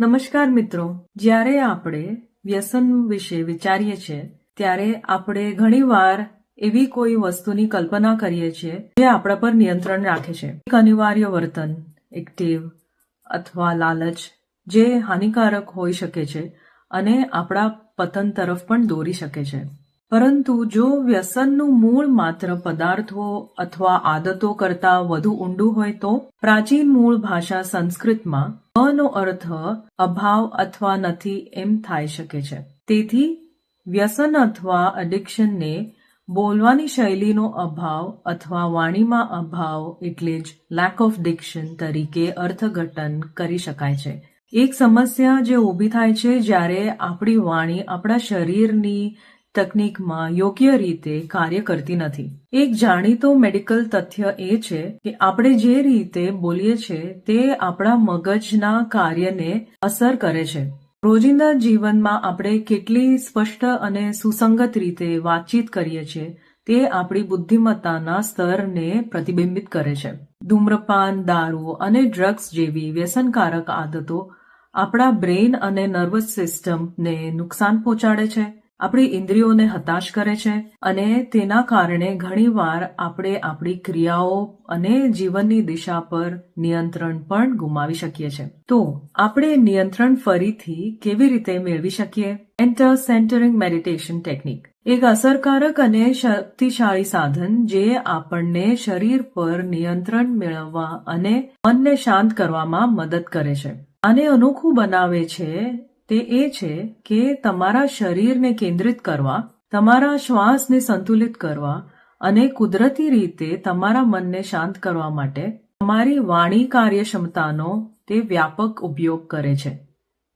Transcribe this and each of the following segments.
નમસ્કાર મિત્રો. જ્યારે આપણે વ્યસન વિશે વિચારીએ છીએ, ત્યારે આપણે ઘણીવાર એવી કોઈ વસ્તુની કલ્પના કરીએ છીએ જે આપણા પર નિયંત્રણ રાખે છે. એક અનિવાર્ય વર્તન, એક ટેવ અથવા લાલચ જે હાનિકારક હોઈ શકે છે અને આપણા પતન તરફ પણ દોરી શકે છે. પરંતુ જો વ્યસનનું મૂળ માત્ર પદાર્થો અથવા આદતો કરતા વધુ ઊંડું હોય તો પ્રાચીન મૂળ ભાષા સંસ્કૃતમાં અનો અર્થ અભાવ અથવા નથી એમ થઈ શકે છે. તેથી વ્યસન અથવા એડિક્શનને બોલવાની શૈલીનો અભાવ અથવા વાણીમાં અભાવ એટલે જ લેક ઓફ ડિક્શન તરીકે અર્થઘટન કરી શકાય છે. એક સમસ્યા જે ઊભી થાય છે જ્યારે આપણી વાણી આપણા શરીરની તકનીકમાં યોગ્ય રીતે કાર્ય કરતી નથી. એક જાણીતો મેડિકલ તથ્ય એ છે કે આપણે જે રીતે બોલીએ છીએ તે આપણા મગજના કાર્યને અસર કરે છે. રોજિંદા જીવનમાં આપણે કેટલી સ્પષ્ટ અને સુસંગત રીતે વાતચીત કરીએ છીએ તે આપણી બુદ્ધિમત્તાના સ્તરને પ્રતિબિંબિત કરે છે. ધૂમ્રપાન, દારૂ અને ડ્રગ્સ જેવી વ્યસનકારક આદતો આપણા બ્રેઇન અને નર્વસ સિસ્ટમને નુકસાન પહોંચાડે છે. આપણી ઇન્દ્રિયોને હતાશ કરે છે અને તેના કારણે ઘણીવાર આપણે આપણી ક્રિયાઓ અને જીવનની દિશા પર નિયંત્રણ પણ ગુમાવી શકીએ છીએ તો આપણે નિયંત્રણ ફરીથી કેવી રીતે મેળવી શકીએ? એન્ટર સેન્ટરિંગ મેડિટેશન ટેકનિક એક અસરકારક અને શક્તિશાળી સાધન જે આપણને શરીર પર નિયંત્રણ મેળવવા અને મનને શાંત કરવામાં મદદ કરે છે. આને અનોખું બનાવે છે તે એ છે કે તમારા શરીરને કેન્દ્રિત કરવા, તમારા શ્વાસને સંતુલિત કરવા અને કુદરતી રીતે તમારા મનને શાંત કરવા માટે તમારી વાણી કાર્યક્ષમતાનો તે વ્યાપક ઉપયોગ કરે છે.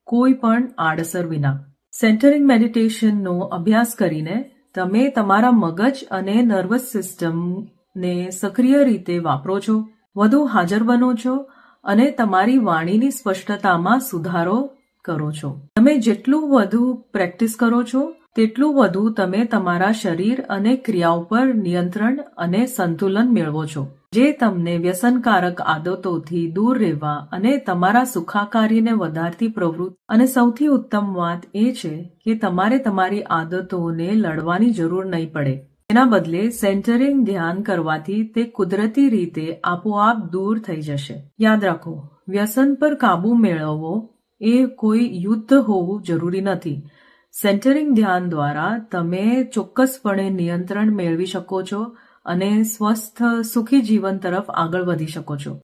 કોઈ પણ આડઅસર વિના. સેન્ટરિંગ મેડિટેશનનો અભ્યાસ કરીને તમે તમારા મગજ અને નર્વસ સિસ્ટમને સક્રિય રીતે વાપરો છો, વધુ હાજર બનો છો અને તમારી વાણીની સ્પષ્ટતામાં સુધારો કરો છો. તમે જેટલું વધુ પ્રેક્ટિસ કરો છો, તેટલું વધુ તમે તમારા શરીર અને ક્રિયાઓ પર નિયંત્રણ અને સંતુલન મેળવો છો. જે તમને વ્યસનકારક આદતોથી દૂર રહેવા અને તમારા સુખાકારીને વધારતી પ્રવૃત્તિ અને સૌથી ઉત્તમ વાત એ છે કે તમારે તમારી આદતોને લડવાની જરૂર નહીં પડે. તેના બદલે સેન્ટરિંગ ધ્યાન કરવાથી તે કુદરતી રીતે આપોઆપ દૂર થઈ જશે. યાદ રાખો, વ્યસન પર કાબુ મેળવવો એ કોઈ યુદ્ધ હોવું જરૂરી નથી. સેન્ટરિંગ ધ્યાન દ્વારા તમે ચોક્કસપણે નિયંત્રણ મેળવી શકો છો અને સ્વસ્થ, સુખી જીવન તરફ આગળ વધી શકો છો.